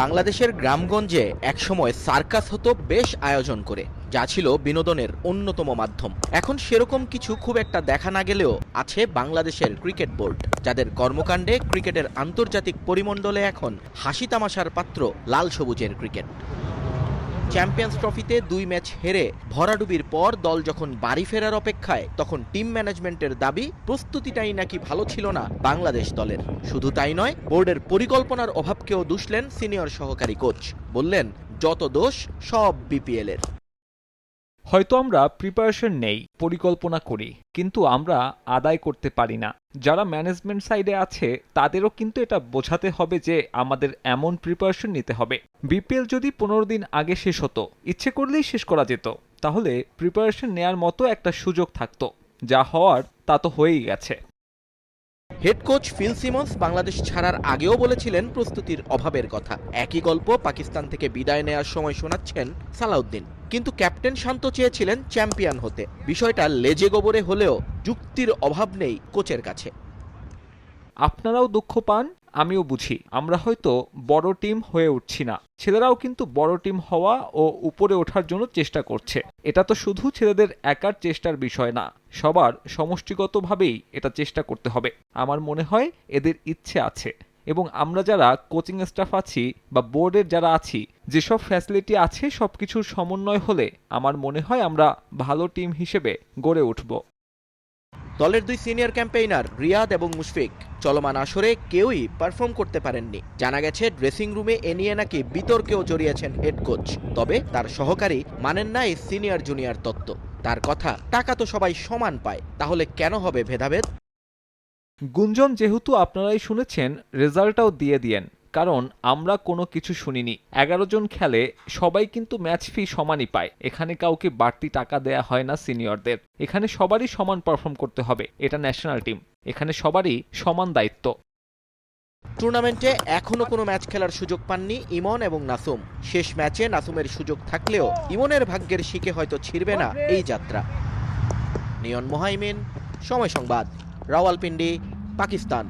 বাংলাদেশের গ্রামগঞ্জে একসময় সার্কাস হতো বেশ আয়োজন করে, যা ছিল বিনোদনের অন্যতম মাধ্যম। এখন সেরকম কিছু খুব একটা দেখা না গেলেও আছে বাংলাদেশের ক্রিকেট বোর্ড, যাদের কর্মকাণ্ডে ক্রিকেটের আন্তর্জাতিক পরিমণ্ডলে এখন হাসি তামাশার পাত্র লাল সবুজের ক্রিকেট। চ্যাম্পিয়ন্স ট্রফিতে দুই ম্যাচ হেরে ভরাডুবির পর দল যখন বাড়ি ফেরার অপেক্ষায়, তখন টিম ম্যানেজমেন্টের দাবি, প্রস্তুতিটাই নাকি ভালো ছিল না বাংলাদেশ দলের। শুধু তাই নয়, বোর্ডের পরিকল্পনার অভাবকেও দুষলেন সিনিয়র সহকারী কোচ। বললেন, যত দোষ, সব বিপিএল এর হয়তো আমরা প্রিপারেশন নেই, পরিকল্পনা করি, কিন্তু আমরা আদায় করতে পারি না। যারা ম্যানেজমেন্ট সাইডে আছে, তাদেরও কিন্তু এটা বোঝাতে হবে যে আমাদের এমন প্রিপারেশন নিতে হবে। বিপিএল যদি পনেরো দিন আগে শেষ হতো, ইচ্ছে করলেই শেষ করা যেত। তাহলে প্রিপারেশন নেয়ার মতো একটা সুযোগ থাকতো। যা হওয়ার তা তো হয়েই গেছে। Head coach Phil Simmons Bangladesh ছাড়ার আগেও বলেছিলেন প্রস্তুতির অভাবের কথা। একই গল্প পাকিস্তান থেকে বিদায় নেওয়ার সময় শোনাচ্ছেন সালাউদ্দিন। কিন্তু ক্যাপ্টেন শান্ত চেয়েছিলেন চ্যাম্পিয়ন হতে। বিষয়টা লেজে গোবরে হলেও যুক্তির অভাব নেই কোচের কাছে। আপনারাও দুঃখ পান, আমিও বুঝি। আমরা হয়তো বড় টিম হয়ে উঠছি না। ছেলেরাও কিন্তু বড় টিম হওয়া ও উপরে ওঠার জন্য চেষ্টা করছে। এটা তো শুধু ছেলেদের একার চেষ্টার বিষয় না, সবার সমষ্টিগতভাবেই এটা চেষ্টা করতে হবে। আমার মনে হয় এদের ইচ্ছে আছে এবং আমরা যারা কোচিং স্টাফ আছি বা বোর্ডের যারা আছি, যেসব ফ্যাসিলিটি আছে সব কিছুর সমন্বয় হলে আমার মনে হয় আমরা ভালো টিম হিসেবে গড়ে উঠব। দলের দুই সিনিয়র ক্যাম্পেইনার রিয়াদ এবং মুশফিক। চলমান আসরে কেউই পারফর্ম করতে পারেননি। জানা গেছে, ড্রেসিং রুমে এ নিয়ে নাকি বিতর্কেও জড়িয়েছেন হেড কোচ। তবে তার সহকারী মানেন না এই সিনিয়র জুনিয়র তত্ত্ব। তার কথা, টাকা তো সবাই সমান পায়, তাহলে কেন হবে ভেদাভেদ? গুঞ্জন, যেহেতু আপনারাই শুনেছেন, রেজাল্টটাও দিয়ে দিয়েন। কারণ আমরা কোনো কিছু শুনিনি। এগারো জন খেলে সবাই কিন্তু ম্যাচ ফি সমানই পায়। এখানে কাউকে বাড়তি টাকা দেয়া হয় না সিনিয়রদের। এখানে সবারই সমান পারফর্ম করতে হবে। এটা ন্যাশনাল টিম এখানে সবারই সমান দায়িত্ব। টুর্নামেন্টে এখনও কোনো ম্যাচ খেলার সুযোগ পাননি ইমন এবং নাসুম। শেষ ম্যাচে নাসুমের সুযোগ থাকলেও ইমনের ভাগ্যের শিকে হয়তো ছিড়বে না এই যাত্রা। নিয়ন মোহাইমিন, সময় সংবাদ, রাওয়ালপিন্ডি, পাকিস্তান।